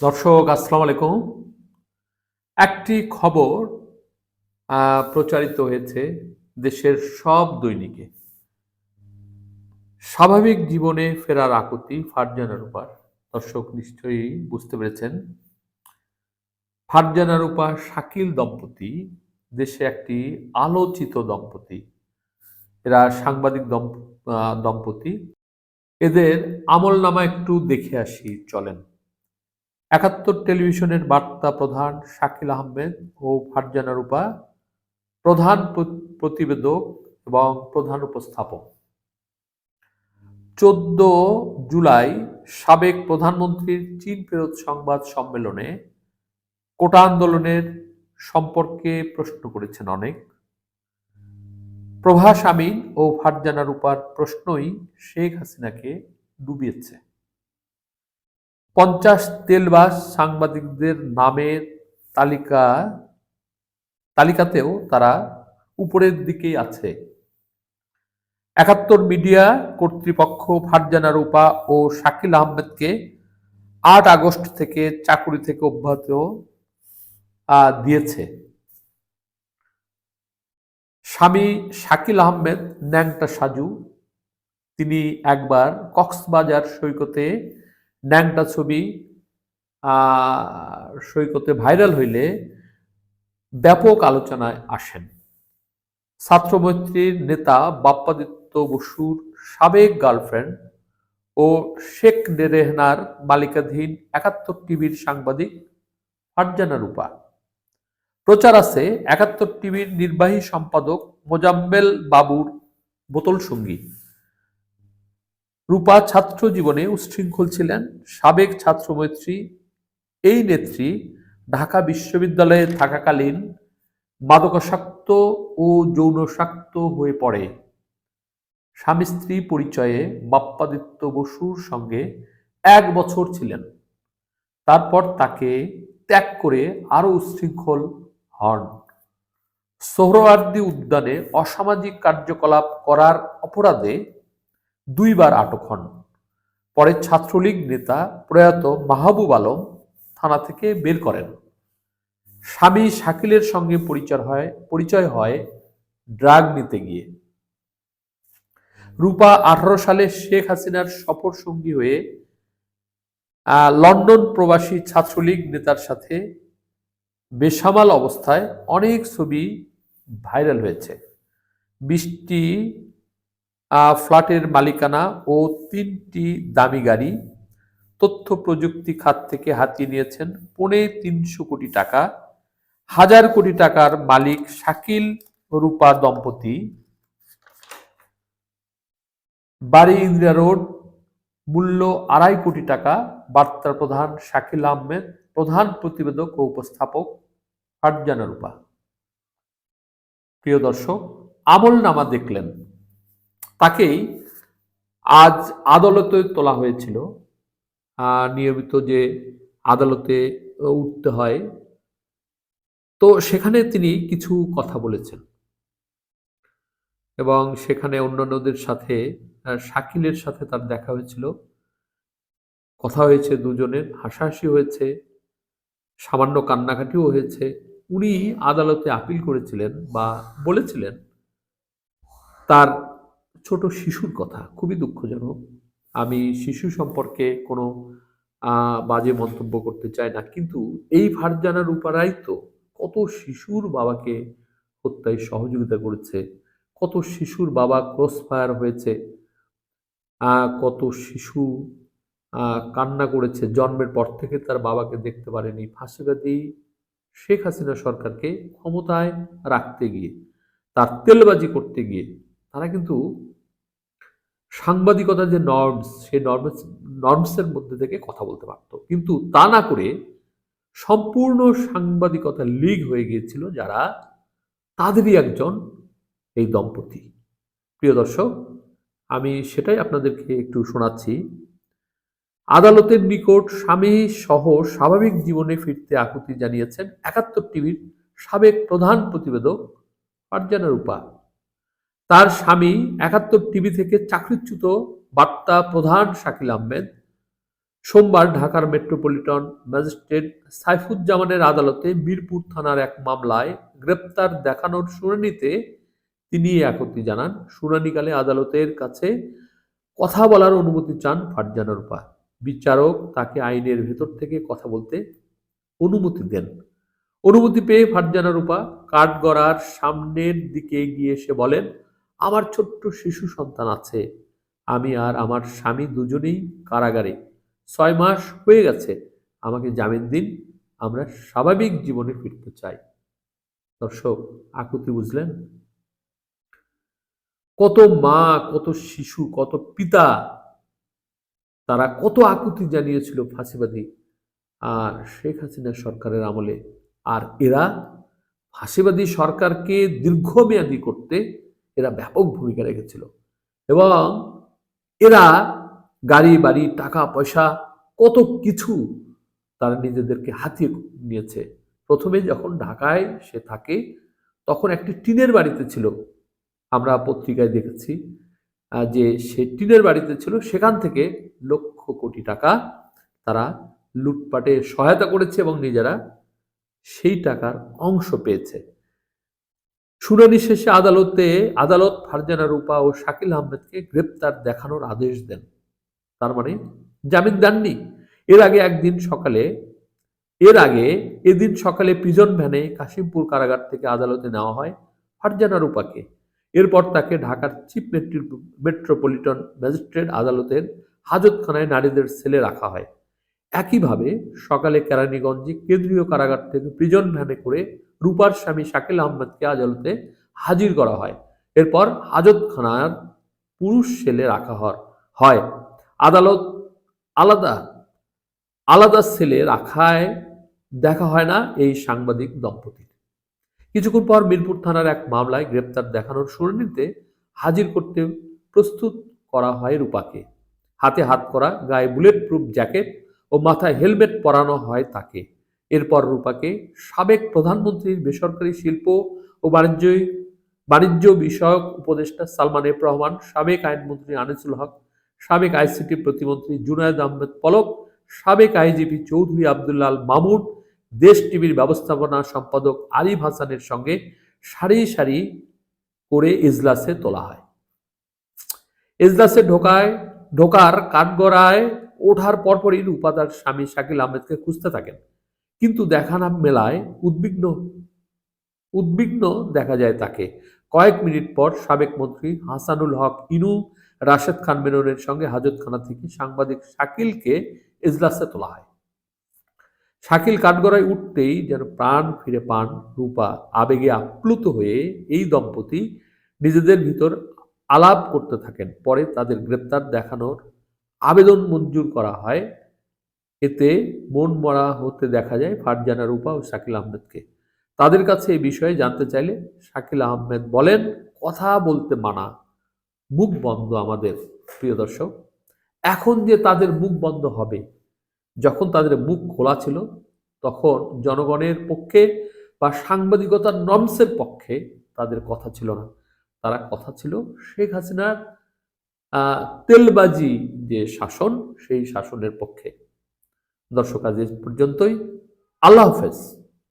দর্শক, আসসালামু আলাইকুম। একটি খবর প্রচারিত হয়েছে দেশের সব দৈনিকে। স্বাভাবিক জীবনে ফেরার আকুতি ফারজানা রূপার। দর্শক নিশ্চয়ই বুঝতে পেরেছেন। ফারজানা রূপা শাকিল দম্পতি দেশে একটি আলোচিত দম্পতি। এরা সাংবাদিক দম্পতি। এদের আমল নামা একটু দেখে আসি, চলেন। একাত্তর টেলিভিশনের বার্তা প্রধান শাকিল আহমেদ ও ফারজানা রূপা, প্রধান প্রতিবেদক এবং প্রধান উপস্থাপক। চোদ্দ জুলাই সাবেক প্রধানমন্ত্রীর চীন ফেরত সংবাদ সম্মেলনে কোটা আন্দোলনের সম্পর্কে প্রশ্ন করেছেন অনেক। প্রভাস আমিন ও ফারজানা রূপার প্রশ্নই শেখ হাসিনাকে ডুবিয়েছে। পঞ্চাশ তেলবাস সাংবাদিকদের নামের তালিকা, তালিকাতেও তারা উপরের দিকেই আছে। একাত্তর মিডিয়া কর্তৃপক্ষ ফারজানা রূপা ও শাকিল আহমেদকে আট আগস্ট থেকে চাকুরি থেকে অব্যাহত দিয়েছে। স্বামী শাকিল আহমেদ ন্যাংটা সাজু। তিনি একবার কক্সবাজার সৈকতে ন্যাংটা ছবি সৈকতে ভাইরাল হইলে ব্যাপক আলোচনায় আসেন। ছাত্রমৈত্রীর নেতা বাপ্পাদিত্য বসুর সাবেক গার্লফ্রেন্ড ও শেখ রেহনার মালিকাধীন একাত্তর টিভির সাংবাদিক ফারজানা রূপা। প্রচার আছে একাত্তর টিভির নির্বাহী সম্পাদক মোজাম্মেল বাবুর বোতল সঙ্গী রূপা ছাত্র জীবনে উচ্ছৃঙ্খল ছিলেন। সাবেক ছাত্রমৈত্রী, এই নেত্রী ঢাকা বিশ্ববিদ্যালয়ে থাকাকালীন মাদকাসক্ত ও যৌনসাক্ত হয়ে পড়ে। স্বামী স্ত্রী পরিচয়ে বাপ্পাদিত্য বসুর সঙ্গে এক বছর ছিলেন। তারপর তাকে ত্যাগ করে আরও উচ্ছৃঙ্খল হন। সোহরাওয়ার্দী উদ্যানে অসামাজিক কার্যকলাপ করার অপরাধে দুইবার আটক হন। পরে ছাত্রলীগ নেতা প্রয়াত মাহবুব আলম থানা থেকে বের করেন। স্বামী শাকিলের সঙ্গে পরিচয় হয় পরিচয় হয় ড্রাগ নিতে গিয়ে। রূপা আঠারো সালে শেখ হাসিনার সফর সঙ্গী হয়ে লন্ডন প্রবাসী ছাত্রলীগ নেতার সাথে বেসামাল অবস্থায় অনেক ছবি ভাইরাল হয়েছে। বৃষ্টি ফ্ল্যাটের মালিকানা ও তিনটি দামি গাড়ি তথ্য প্রযুক্তি খাত থেকে হাতিয়ে নিয়েছেন পৌনে তিনশো কোটি টাকা, হাজার কোটি টাকার মালিক শাকিল রূপা দম্পতি। বাড়ি ইন্দিরা রোড, মূল্য আড়াই কোটি টাকা, বার্তার প্রধান শাকিল আহমেদ, প্রধান প্রতিবেদক ও উপস্থাপক ফারজানা রূপা। প্রিয় দর্শক, আমল নামা দেখলেন। তাকেই আজ আদালতে তোলা হয়েছিল। নিয়মিত যে আদালতে উঠতে হয়। তো সেখানে তিনি কিছু কথা বলেছেন। এবং সেখানে অন্যান্যদের সাথে শাকিলের সাথে তার দেখা হয়েছিল। কথা হয়েছে দুজনের, হাসাহাসি হয়েছে, সামান্য কান্নাকাটিও হয়েছে। উনি আদালতে আপিল করেছিলেন বা বলেছিলেন তার ছোট শিশুর কথা, খুবই দুঃখজনক। আমি শিশু সম্পর্কে কোনো বাজে মন্তব্য করতে চাই না, কিন্তু এই ফারজানার উপারাই তো কত শিশুর বাবাকে হত্যায় সহযোগিতা করেছে, কত শিশুর বাবা ক্রস ফায়ার হয়েছে কত শিশু কান্না করেছে, জন্মের পর থেকে তার বাবাকে দেখতে পারেনি। ফাঁসিবাদী শেখ হাসিনা সরকারকে ক্ষমতায় রাখতে গিয়ে, তার তেলবাজি করতে গিয়ে তারা কিন্তু সাংবাদিকতার যে নর্মস সেই নর্মস নর্মসের মধ্যে থেকে কথা বলতে পারতো। কিন্তু তা না করে সম্পূর্ণ সাংবাদিকতা লিগ হয়ে গিয়েছিল যারা তাদেরই একজন এই দম্পতি। প্রিয় দর্শক, আমি সেটাই আপনাদেরকে একটু শোনাচ্ছি। আদালতের নিকট স্বামী সহ স্বাভাবিক জীবনে ফিরতে আকুতি জানিয়েছেন একাত্তর টিভির সাবেক প্রধান প্রতিবেদক ফারজানা রূপা। তার স্বামী একাত্তর টিভি থেকে চাকরিচ্যুত বার্তা প্রধান শাকিল আহমেদ। সোমবার ঢাকার মেট্রোপলিটন ম্যাজিস্ট্রেট সাইফুজ্জামানের আদালতে মিরপুর থানার এক মামলায় গ্রেপ্তার দেখানোর শুনানিতে তিনি একথা জানান। শুনানিকালে আদালতের কাছে কথা বলার অনুমতি চান ফারজানা রূপা বিচারক তাকে আইনের ভেতর থেকে কথা বলতে অনুমতি দেন। অনুমতি পেয়ে ফারজানা রূপা কাঠগড়ার সামনের দিকে গিয়ে এসে বলেন আমার ছোট্ট শিশু সন্তান আছে। আমি আর আমার স্বামী দুজনেই কারাগারে। ছয় মাস হয়ে গেছে। আমাকে জামিন দিন। আমরা স্বাভাবিক জীবনে ফিরতে চাই। দর্শক, আকুতি বুঝলেন? কত মা, কত শিশু, কত পিতা, তারা কত আকুতি জানিয়েছিল ফাঁসিবাদী। আর শেখ হাসিনা সরকারের আমলে। আর এরা ফাঁসিবাদী সরকারকে দীর্ঘমেয়াদী করতে এরা ব্যাপক ভূমিকা রেখেছিল। এবং এরা গাড়ি, বাড়ি, টাকা, পয়সা, কত কিছু তারা নিজেদেরকে হাতিয়ে নিয়েছে। প্রথমে যখন ঢাকায় সে থাকে, তখন একটি টিনের বাড়িতে ছিল। আমরা পত্রিকায় দেখেছি যে সে টিনের বাড়িতে ছিল, সেখান থেকে লক্ষ কোটি টাকা তারা লুটপাটে সহায়তা করেছে এবং নিজেরা সেই টাকার অংশ পেয়েছে। শুনানি শেষে আদালতে আদালত ফারজানা রূপা ও শাকিল আহমেদকে গ্রেপ্তার দেখানোর আদেশ দেন। তার মানে জামিন দেননি। এর আগে একদিন সকালে, এর আগে এদিন সকালে প্রিজন ভ্যানে কাশিমপুর কারাগার থেকে আদালতে নেওয়া হয় ফারজানা রূপাকে। এরপর তাকে ঢাকার চিফ মেট্রোপলিটন ম্যাজিস্ট্রেট আদালতের হাজতখানায় নারীদের সেলে রাখা হয়। একইভাবে সকালে কেরানীগঞ্জে কেন্দ্রীয় কারাগার থেকে প্রিজন ভ্যানে করে রূপার স্বামী শাকিল আহমেদকে আদালতে হাজির করা হয়। এরপর হাজতখানার পুরুষ সেলে রাখা হয়। আদালত আলাদা আলাদা সেলে রাখায় দেখা হয় না এই সাংবাদিক দম্পতির। কিছুক্ষণ পর মিরপুর থানার এক মামলায় গ্রেপ্তার দেখানোর শুনানিতে হাজির করতে প্রস্তুত করা হয় রূপাকে। হাতে হাত করা, গায়ে বুলেট প্রুফ জ্যাকেট ও মাথায় হেলমেট পরানো হয় তাকে। এরপর রূপাকে সাবেক প্রধানমন্ত্রীর বেসরকারি শিল্প ও বাণিজ্য বাণিজ্য বিষয়ক উপদেষ্টা সালমান এফ রহমান, সাবেক আইনমন্ত্রী আনিসুল হক, সাবেক আইসিটি প্রতিমন্ত্রী জুনায়দ আহমেদ পলক, সাবেক আইজিপি চৌধুরী আবদুল্লাহ আল মামুন, দেশ টিভির ব্যবস্থাপনা সম্পাদক আরিফ হাসানের সঙ্গে সারি সারি করে ইজলাসে তোলা হয়। ইজলাসে ঢোকায়, ঢোকার কাঠগড়ায় ওঠার পরপরই রূপাদার স্বামী শাকিল আহমেদকে খুঁজতে থাকেন। কিন্তু দেখা না মেলায় উদ্বিগ্ন উদ্বিগ্ন দেখা যায় তাকে। কয়েক মিনিট পর সাবেক মন্ত্রী হাসানুল হক ইনু, রাশেদ খান মেননের সঙ্গে হাজতখানা থেকে সাংবাদিক শাকিলকে এজলাসে তোলা হয়। শাকিল কাঠগড়ায় উঠতেই যেন প্রাণ ফিরে পান রূপা। আবেগে আপ্লুত হয়ে এই দম্পতি নিজেদের ভিতর আলাপ করতে থাকেন। পরে তাদের গ্রেপ্তার দেখানোর আবেদন মঞ্জুর করা হয় এতে মন মরা হতে দেখা যায় ফারজানা রূপা ও শাকিল আহমেদকে। তাদের কাছে এই বিষয়ে জানতে চাইলে শাকিল আহমেদ বলেন, কথা বলতে মানা, মুখ বন্ধ আমাদের, প্রিয় দর্শক। এখন যে তাদের মুখ বন্ধ হবে, যখন তাদের মুখ খোলা ছিল, তখন জনগণের পক্ষে বা সাংবাদিকতার নর্মসের পক্ষে তাদের কথা ছিল না। তারা কথা ছিল শেখ হাসিনার তেলবাজি যে শাসন, সেই শাসনের পক্ষে। দর্শক আজ পর্যন্তই। আল্লাহ হাফেজ।